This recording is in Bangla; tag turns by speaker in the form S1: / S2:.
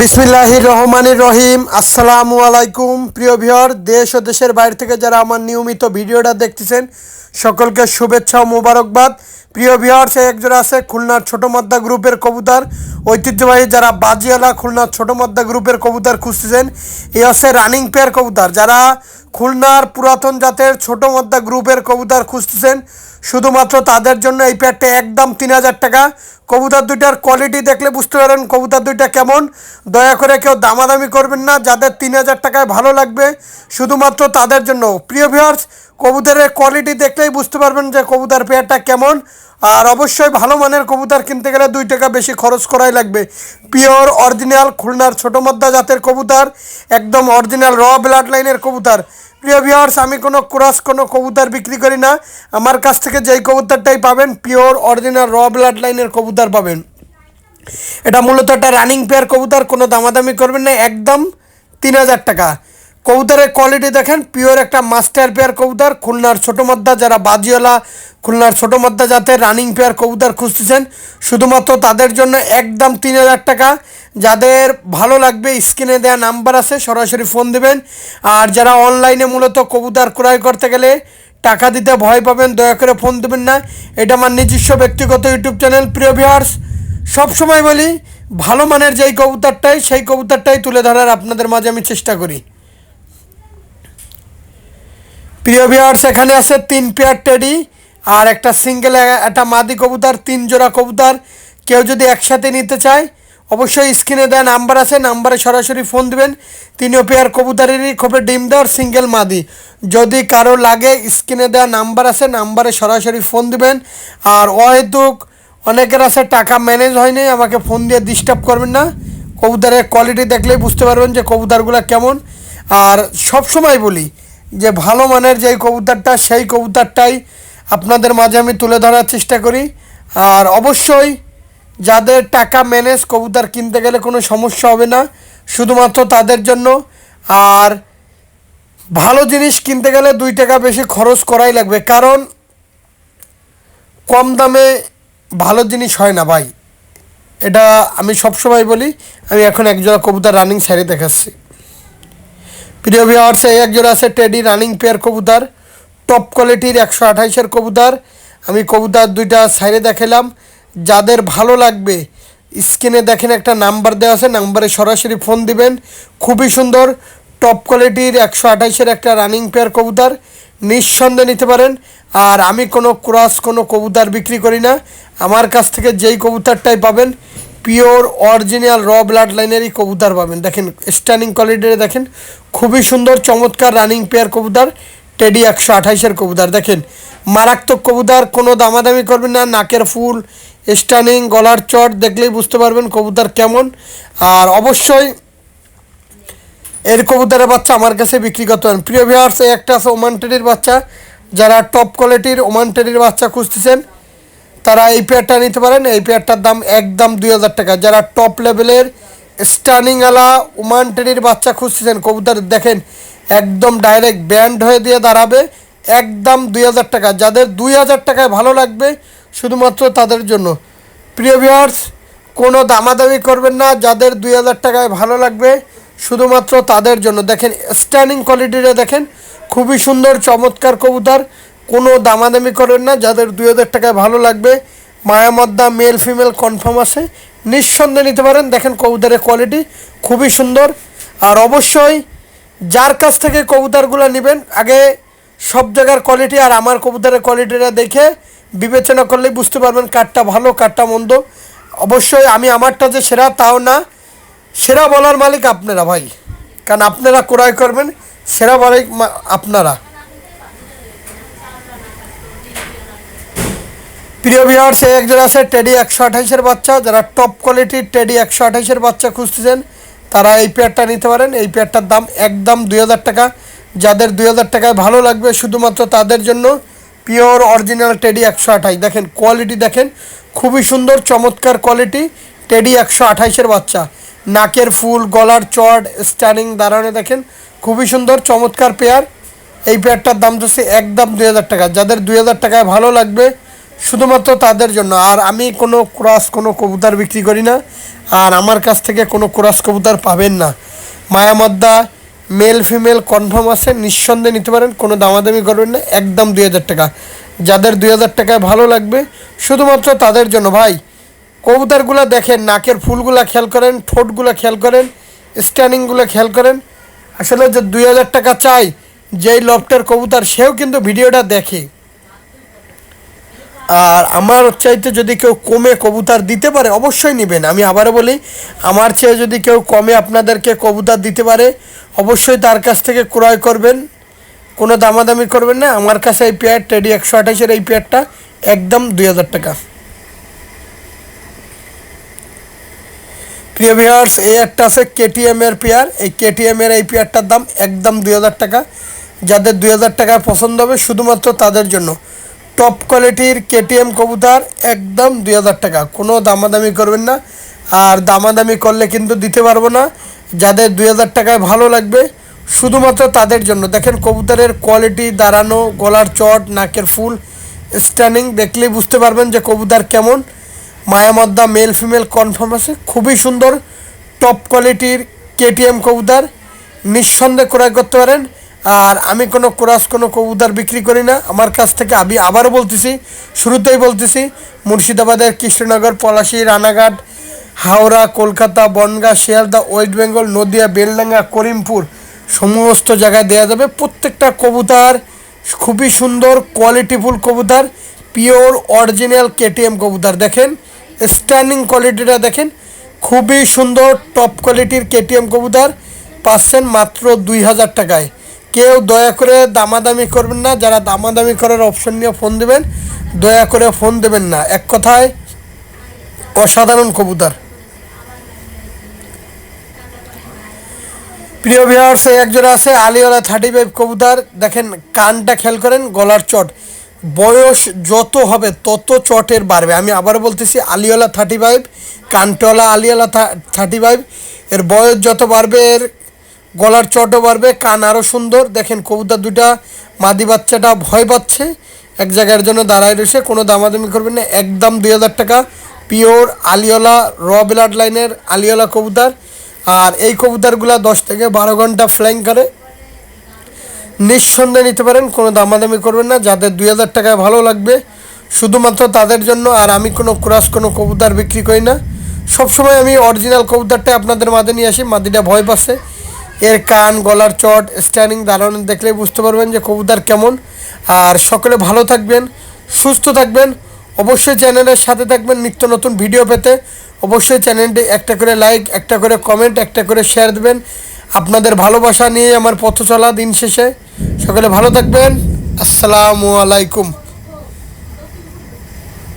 S1: বিসমিল্লাহির রহমানের রহিম। আসসালামু আলাইকুম। প্রিয় ভিওর দেশ ও দেশের বাইরে থেকে যারা আমার নিয়মিত ভিডিওটা দেখতেছেন, সকলকে শুভেচ্ছা ও মোবারকবাদ। প্রিয় ভিওর সে একজোড়া আছে খুলনার ছোট মাদ্দা গ্রুপের কবুতর। ঐতিহ্যবাহী যারা বাজিওয়ালা খুলনার ছোট মাদ্দা গ্রুপের কবুতর খুঁজতেছেন, এই হচ্ছে রানিং পেয়ার কবুতর। যারা খুলনার পুরাতন জাতের ছোট মদ্দা গ্রুপের কবুতর খুঁজতেছেন। শুধুমাত্র তাদের জন্য এই প্যাডটা একদম তিন হাজার টাকা। কবুতর দুইটার কোয়ালিটি দেখলে বুঝতে পারেন কবুতর দুইটা কেমন। দয়া করে কেউ দামাদামি করবেন না, যাদের তিন হাজার টাকায় ভালো লাগবে, শুধুমাত্র তাদের জন্য। প্রিয় ভিউয়ার্স কবুতরের কোয়ালিটি দেখলেই বুঝতে পারবেন যে কবুতর পেয়ারটা কেমন। আর অবশ্যই ভালো মানের কবুতর কিনতে গেলে দুই টাকা বেশি খরচ করাই লাগবে। পিওর অরিজিনাল খুলনার ছোটো মদ্দা জাতের কবুতর, একদম অরিজিনাল র ব্লাড লাইনের কবুতর। প্রিয় ভিউয়ার্স আমি কোনো ক্রস, কোনো কবুতর বিক্রি করি না। আমার কাছ থেকে যেই কবুতরটাই পাবেন পিওর অরিজিনাল র ব্লাড লাইনের কবুতর পাবেন। এটা মূলত একটা রানিং পেয়ার কবুতর, কোনো দামাদামি করবেন না, একদম তিন হাজার টাকা। কবুতরের কোয়ালিটি দেখেন, পিওর একটা মাস্টার পেয়ার কবুতর খুলনার ছোটো মদ্দা যারা বাজিওয়ালা, খুলনার ছোটো মদ্দা যাতে রানিং পেয়ার কবুতর খুঁজতেছেন, শুধুমাত্র তাদের জন্য একদম তিন হাজার টাকা। যাদের ভালো লাগবে, স্ক্রিনে দেওয়া নাম্বার আছে, সরাসরি ফোন দেবেন। আর যারা অনলাইনে মূলত কবুতর ক্রয় করতে গেলে টাকা দিতে ভয় পাবেন, দয়া করে ফোন দেবেন না। এটা আমার নিজস্ব ব্যক্তিগত ইউটিউব চ্যানেল, প্রিয় ভিউয়ার্স। সব সময় বলি, ভালো মানের যেই কবুতরটাই সেই কবুতরটাই তুলে ধরার আপনাদের মাঝে আমি চেষ্টা করি। প্রিয় ভিউয়ার্স, এখানে আছে তিন পেয়ার টেডি আর একটা সিঙ্গেল একটা মাদি কবুতর, তিন জোড়া কবুতর। কেউ যদি একসাথে নিতে চায়, অবশ্যই স্ক্রিনে দেওয়া নাম্বার আছে নাম্বারে সরাসরি ফোন দেবেন। তিনিও পেয়ার কবুতরেরই খোপে ডিম দেওয়ার সিঙ্গেল মাদি। যদি কারও লাগে স্ক্রিনে দেওয়া নাম্বার আছে নাম্বারে সরাসরি ফোন দেবেন। আর অহেতুক, অনেকের আছে টাকা ম্যানেজ হয়নি, আমাকে ফোন দিয়ে ডিস্টার্ব করবেন না। কবুতরের কোয়ালিটি দেখলেই বুঝতে পারবেন যে কবুতরগুলো কেমন। আর সব সময় বলি যে ভালো মানের যেই কবুতরটা, সেই কবুতরটাই আপনাদের মাঝে আমি তুলে ধরার চেষ্টা করি। আর অবশ্যই যাদের টাকা ম্যানেজ কবুতর কিনতে গেলে কোনো সমস্যা হবে না, শুধুমাত্র তাদের জন্য। আর ভালো জিনিস কিনতে গেলে দুই টাকা বেশি খরচ করাই লাগবে, কারণ কম দামে ভালো জিনিস হয় না ভাই। এটা আমি সবসময় বলি, আমি এখন একজোড়া কবুতর রানিং সাইডে দেখাচ্ছি। প্রিয় ভিওয়ার্স এই একজোড়া আছে টেডি রানিং পেয়ার কবুতর টপ কোয়ালিটির একশো আঠাইশের কবুতর। আমি কবুতর দুইটা সাইডে দেখালাম যাদের ভালো লাগবে, স্ক্রিনে দেখেন একটা নাম্বার দেওয়া আছে নাম্বারে সরাসরি ফোন দিবেন। খুবই সুন্দর টপ কোয়ালিটির একশো আঠাইশের একটা রানিং পেয়ার কবুতর। নিঃসন্দেহে নিতে পারেন। আর আমি কোনো ক্রস কোনো কবুতর বিক্রি করি না। আমার কাছ থেকে যেই কবুতরটাই পাবেন পিওর অরিজিনাল র ব্লাড লাইনেরই কবুতর পাবেন। দেখেন স্ট্যান্ডিং কোয়ালিটির দেখেন, খুবই সুন্দর, চমৎকার রানিং পেয়ার কবুতর টেডি একশো আঠাইশের কবুতর। দেখেন, মারাত্মক কবুতর, কোনো দামাদামি করবেন না, নাকের ফুল স্ট্যান্ডিং গলার চট, দেখলেই বুঝতে পারবেন কবুতর কেমন। আর অবশ্যই এর কবুতরের বাচ্চা আমার কাছে বিক্রি করতে পারেন প্রিয় ভিউয়ার্স একটা আছে ওমান টেডির বাচ্চা। যারা টপ কোয়ালিটির ওমান টেডির বাচ্চা খুঁজতেছেন তারা এই পেয়ারটা নিতে পারেন। এই পেয়ারটার দাম একদম দুই হাজার টাকা। যারা টপ লেভেলের স্টার্নিংওয়ালা ওমান টেডির বাচ্চা খুঁজতেছেন, কবুতর দেখেন, একদম ডাইরেক্ট ব্যান্ড হয়ে দিয়ে দাঁড়াবে। একদম দুই হাজার টাকা। যাদের দুই হাজার টাকায় ভালো লাগবে, শুধুমাত্র তাদের জন্য। প্রিয় ভিউয়ার্স কোনো দামাদামি করবেন না। যাদের দুই হাজার টাকায় ভালো লাগবে, শুধুমাত্র তাদের জন্য। দেখেন স্ট্যান্ডিং কোয়ালিটিটা দেখেন, খুবই সুন্দর, চমৎকার কবুতর। কোনো দামাদামি করেন না, যাদের দুই হাজার টাকায় ভালো লাগবে। মায়ামদ্দা মেল ফিমেল কনফার্ম আছে। নিঃসন্দেহে নিতে পারেন। দেখেন কবুতরের কোয়ালিটি খুবই সুন্দর। আর অবশ্যই যার কাছ থেকে কবুতরগুলো নেবেন, আগে সব জায়গার কোয়ালিটি আর আমার কবুতরের কোয়ালিটিটা দেখে বিবেচনা করলেই বুঝতে পারবেন কাঠটা ভালো, কাঠটা মন্দ। অবশ্যই আমি আমারটা যে সেরা, তাও না। সেরা বলার মালিক আপনারা ভাই। কারণ আপনারা ক্রয় করবেন, সেরা মা- আপনারা। প্রিয় ভিউয়ার্স, এই একজন আছে টেডি একশো আঠাইশের বাচ্চা। যারা টপ কোয়ালিটির টেডি একশো আঠাইশের বাচ্চা খুঁজতেছেন, তারা এই পেয়ারটা নিতে পারেন। এই পেয়ারটার দাম একদম দুই হাজার টাকা। যাদের দুই হাজার টাকায় ভালো লাগবে, শুধুমাত্র তাদের জন্য পিওর অরিজিনাল টেডি একশো আঠাইশ। দেখেন কোয়ালিটি দেখেন, খুবই সুন্দর, চমৎকার কোয়ালিটি টেডি একশো আঠাইশের বাচ্চা। নাকের ফুল, গলার চট স্ট্যান্ডিং দাঁড়ানো দেখেন, খুবই সুন্দর, চমৎকার পেয়ার এই পেয়ারটার দাম যাচ্ছে একদম দুই হাজার টাকা। যাদের দুই হাজার টাকায় ভালো লাগবে শুধুমাত্র তাদের জন্য। আর আমি কোনো ক্রস, কোনো কবুতর বিক্রি করি না। আর আমার কাছ থেকে কোনো ক্রস কবুতর পাবেন না। মায়ামদ্দা, মেল, ফিমেল, কনফার্ম আছে, নিঃসন্দেহে নিতে পারেন, কোনো দামাদামি করবেন না, একদম দুই হাজার টাকা। যাদের দুই হাজার টাকায় ভালো লাগবে, শুধুমাত্র তাদের জন্য ভাই। কবুতরগুলো দেখেন, নাকের ফুলগুলো খেয়াল করেন, ঠোঁটগুলো খেয়াল করেন স্ট্যান্ডিংগুলো খেয়াল করেন। আসলে যে দুই হাজার টাকা চাই, যেই লফটের কবুতর, সেও কিন্তু ভিডিওটা দেখে। আর আমার চাইতে যদি কেউ কমে কবুতার দিতে পারে, অবশ্যই নেবেন। আমি আবারও বলি, আমার চেয়ে যদি কেউ কমে আপনাদেরকে কবুতার দিতে পারে, অবশ্যই তার কাছ থেকে ক্রয় করবেন। কোনো দামাদামি করবেন না। আমার কাছে এই পেয়ার টেডি একশো আঠাশের এই পেয়ারটা একদম দুই হাজার টাকা। প্রিয় ভিউয়ার্স এই একটা আছে কেটিএম এর পেয়ার এই কেটিএম এর এই পেয়ারটার দাম একদম দুই হাজার টাকা। যাদের দুই হাজার টাকায় পছন্দ হবে, শুধুমাত্র তাদের জন্য। টপ কোয়ালিটির কেটিএম কবুতর একদম দুই হাজার টাকা। কোনো দামাদামি করবেন না। আর দামাদামি করলে কিন্তু দিতে পারব না। যাদের দুই হাজার টাকায় ভালো লাগবে, শুধুমাত্র তাদের জন্য। দেখেন কবুতরের কোয়ালিটি, দাঁড়ানো, গলার চট, নাকের ফুল স্ট্যান্ডিং দেখলেই বুঝতে পারবেন যে কবুতর কেমন। মায়ামদ্দা মেল ফিমেল কনফার্ম আছে। খুবই সুন্দর টপ কোয়ালিটির কেটিএম কবুতর। নিঃসন্দেহে ক্রয় করতে পারেন। আর আমি কোনো ক্রস, কোনো কবুতর বিক্রি করি না। আমার কাছ থেকে আমি আবারও বলতেছি, শুরুতেই বলতেছি, মুর্শিদাবাদের কৃষ্ণনগর, পলাশী, রানাঘাট, হাওড়া, কলকাতা, বনগাঁ, শিয়ালদা, ওয়েস্ট বেঙ্গল, নদিয়া, বেলডাঙ্গা, করিমপুর, সমস্ত জায়গায় দেওয়া যাবে। প্রত্যেকটা কবুতর খুবই সুন্দর কোয়ালিটিফুল কবুতর পিওর অরিজিনাল কেটিএম কবুতর। দেখেন স্ট্যান্ডিং কোয়ালিটিটা দেখেন, খুবই সুন্দর টপ কোয়ালিটির কেটিএম কবুতর, পাচ্ছেন মাত্র দুই হাজার টাকায়। কেউ দয়া করে দামাদামি করবেন না। যারা দামাদামি করার অপশন নিয়ে ফোন দেবেন, দয়া করে ফোন দেবেন না। এক কথায়, অসাধারণ কবুতর। প্রিয় ভিউয়ার্স একজোড়া আছে, আলিওয়ালা থার্টি ফাইভ কবুতর। দেখেন, কানটা খেয়াল করেন, গলার চট। বয়স যত হবে, তত চটের বাড়বে। আমি আবার বলতেছি, আলিওয়ালা থার্টি ফাইভ কানটলা আলিওয়ালা থার্টি ফাইভ এর বয়স যত বাড়বে, এর গলার চটও বাড়বে, কান আরও সুন্দর। দেখেন কবুতর দুটা মাদি বাচ্চাটা ভয় পাচ্ছে। এক জায়গার জন্য দাঁড়ায় রয়েছে, কোনো দামাদামি করবেন না। একদম দুই হাজার টাকা, পিওর আলিওলা, র ব্লাড লাইনের আলিওলা কবুতর। আর এই কবুতরগুলো দশ থেকে বারো ঘণ্টা ফ্লাইং করে। নিঃসন্দেহে নিতে পারেন, কোনো দামাদামি করবেন না। যাদের দুই হাজার টাকায় ভালো লাগবে, শুধুমাত্র তাদের জন্য, আর আমি কোনো ক্রাস কোনো কবুতর বিক্রি করি না। সবসময় আমি অরিজিনাল কবুতরটা আপনাদের মাঝে নিয়ে আসি, মাদিটা ভয় পাচ্ছে। এর কান, গলার চট স্ট্যান্ডিং দাঁড়ানো দেখলেই বুঝতে পারবেন যে কবুতর কেমন। আর সকলে ভালো থাকবেন, সুস্থ থাকবেন। অবশ্যই চ্যানেলের সাথে থাকবেন নিত্য নতুন ভিডিও পেতে। অবশ্যই চ্যানেলটি একটা করে লাইক একটা করে কমেন্ট একটা করে শেয়ার দেবেন। আপনাদের ভালোবাসা নিয়ে আমার পথ চলা দিন শেষে। সকলে ভালো থাকবেন। আসসালামু আলাইকুম।